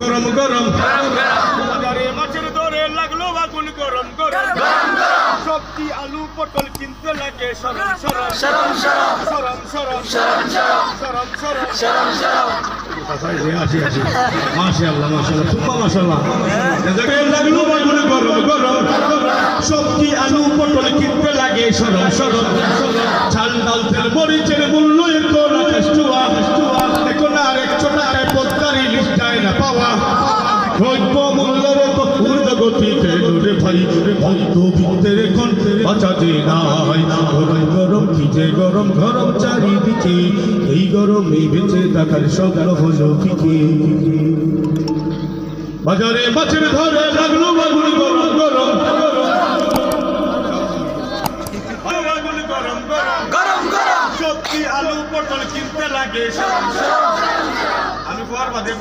গরম গরম। মাছের দরে লাগল আগুন গরম গরম। সবজি আলু পটল কিনতে লাগে সরম সরম। সরম সরম। সরম সরম। সরম সরম। সরম সরম। সরম মাশাআল্লাহ মাশাআল্লাহ সুম্মা মাশাআল্লাহ। লাগল আগুন গরম গরম। সবজি আলু পটল কিনতে লাগে সরম সরম। দ্রব্য মূল্যের ঊর্ধ্ব গতিতে দূরে ভাই ভক্ত ভিত্তের এখন বাঁচা যে নাই। গরম গরম যে গরম গরম চারিদিকে এই গরমে বেঁচে থাকার স্বপ্ন হলো কি কি? বাজারে মাছের ধরে লাগল আগুন গরম গরম। সবজি আলু পটল কিনতে লাগে। আমি পর বাদে